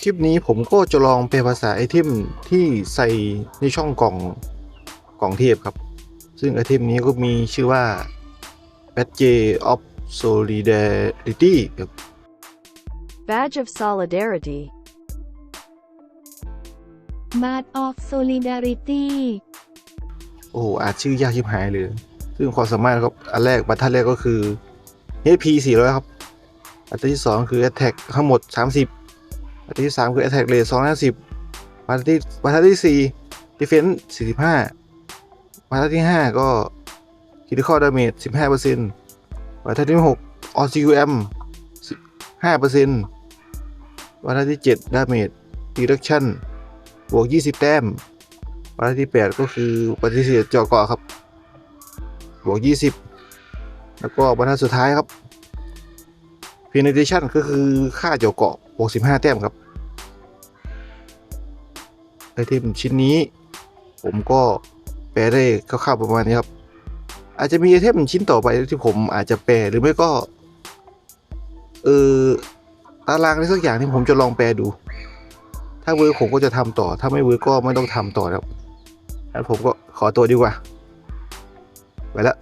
คลิปนี้ผมก็จะลองแปลภาษาไอเทมที่ใส่ในช่องกล่องกล่องเทพครับ ซึ่งไอเทมนี้ก็มีชื่อว่า Badge of Solidarity ครับ Badge of Solidarity. Badge of Solidarity โอ้โหอ่านชื่อยากชิบหายเลย ซึ่งความสามารถครับ อันแรกบัตรทัดแรกก็คือ HP 400 ครับ อันที่2คือ Attack ทั้งหมด 30 อันที่ 3 คือ Attack Rate 250บัตรที่บัตรที่ 4 Defense 45บัตรที่ 5 ก็ Critical Damage 15%บัตรที่ 6 OCUM 5%บัตรที่ 7 Damage Reduction บวก 20 แต้มบรรทัดที่ 8 ก็คือปฏิเสธจาะเกาะครับ บวก 20 แล้วก็บรรทัดสุดท้ายครับ penetration ก็คือค่าจาะเกาะ 65 แต้มครับไอเทมชิ้นนี้ ผมก็แปลได้คร่าวๆประมาณนี้ครับ อาจจะมีไอเทมชิ้นต่อไปที่ผมอาจจะแปลหรือไม่ก็เออตารางอะไรสักอย่างที่ผมจะลองแปลดู ถ้าเวิร์กผมก็จะทำต่อ ถ้าไม่เวิร์กก็ไม่ต้องทำต่อครับงั้นผมก็ขอตัวดีกว่า ไปและ